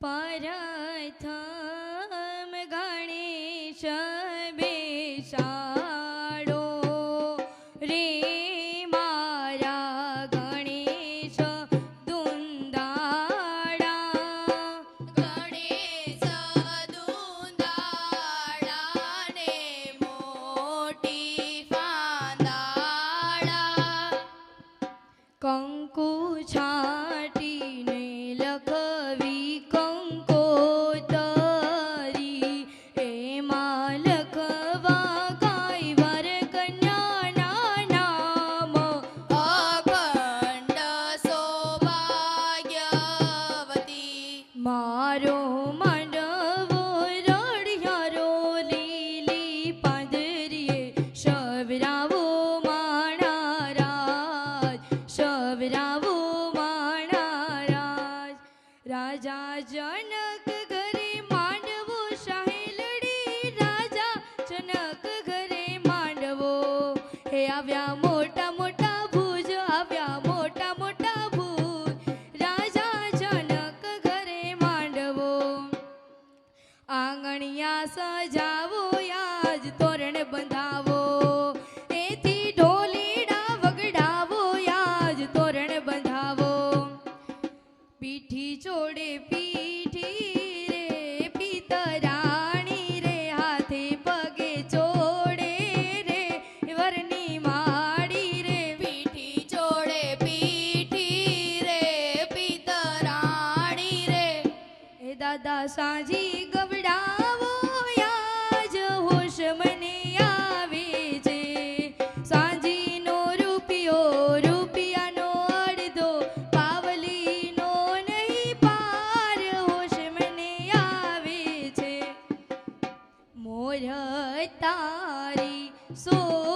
પ્રથમ ગણેશ ફાંદાળા. કંકુ છાટીને રાજા જનક ઘરે માંડવો સાહેલડી રાજા જનક ઘરે માંડવો. હે આવ્યા મોટા મોટા ભુજ, આવ્યા મોટા મોટા ભુજ. રાજા જનક ઘરે માંડવો. આંગણિયા સજાવો સાંજી ગવડાવો, યાજ હોશ મને આવે છે. સાંજીનો રૂપિયો, રૂપિયાનો અડધો, પાવલીનો નહીં, પાર હોશ મને આવે છે. મોર તારી સોનાની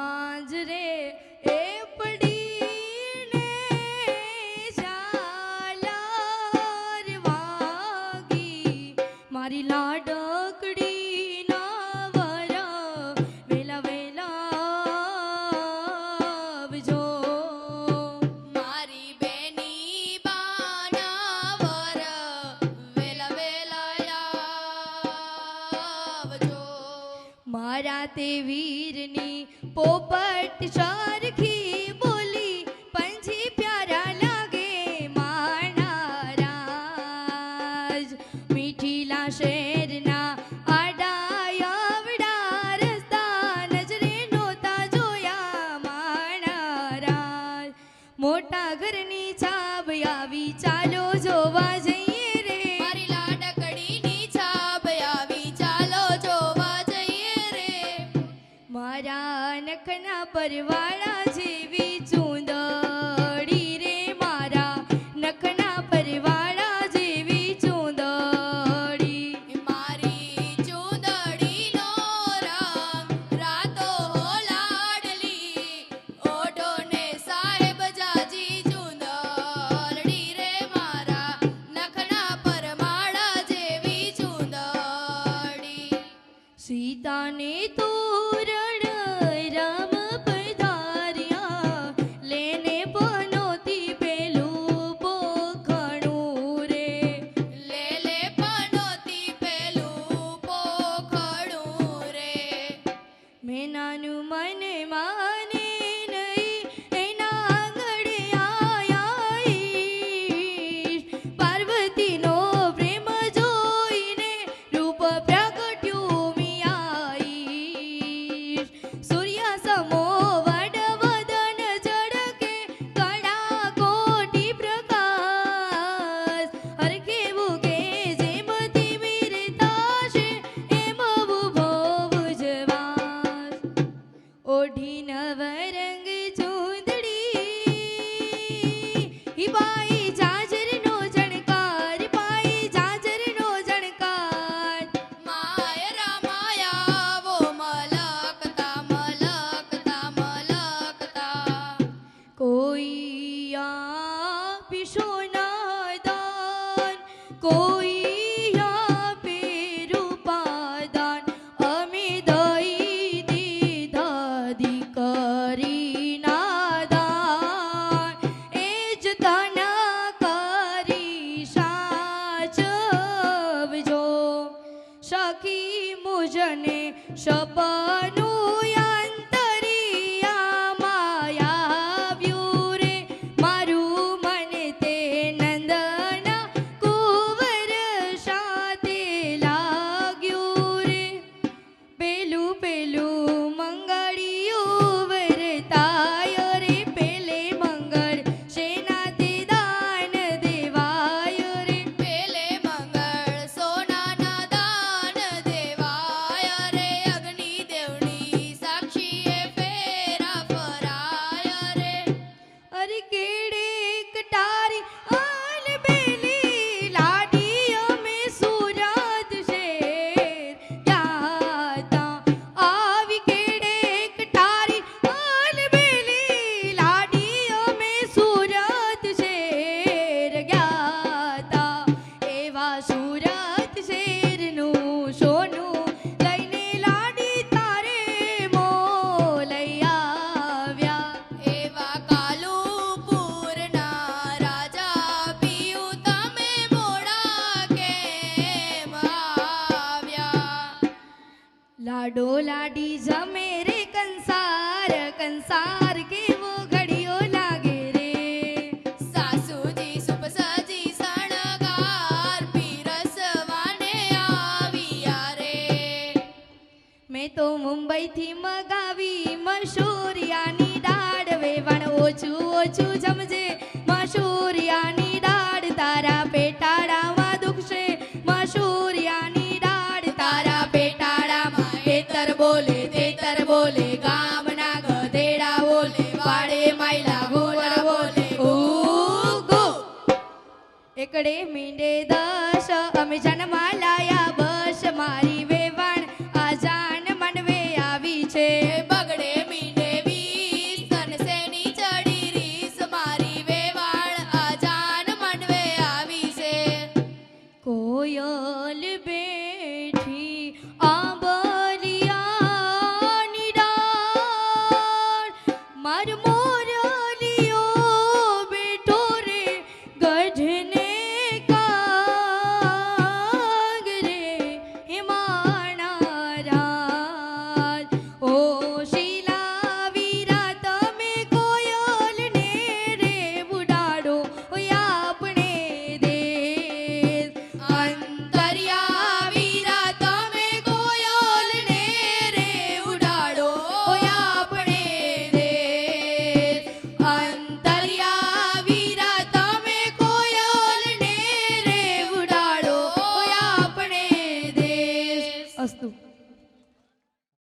સાંજ રે એ વાગી. મારી લાડકડી ના વર વેલા વેલા મારી બેની બાના વર વેલા વેલા આવજો. મારા તે ઘરની છાબ આવી ચાલો જોવા જઈએ રે. મારી લાડકડીની આવી ચાલો જોવા જઈએ રે. મારા નખના પરવાળા થી મગાવી મશૂરિયાની દાડ વેવાણ ઓછું ઓછું જમજે. મશૂરિયાની દાડ તારા પેટાળામાં બોલે તેતર બોલે, ગામના બોલે એકડે મીંડે દશ અમે જન્મા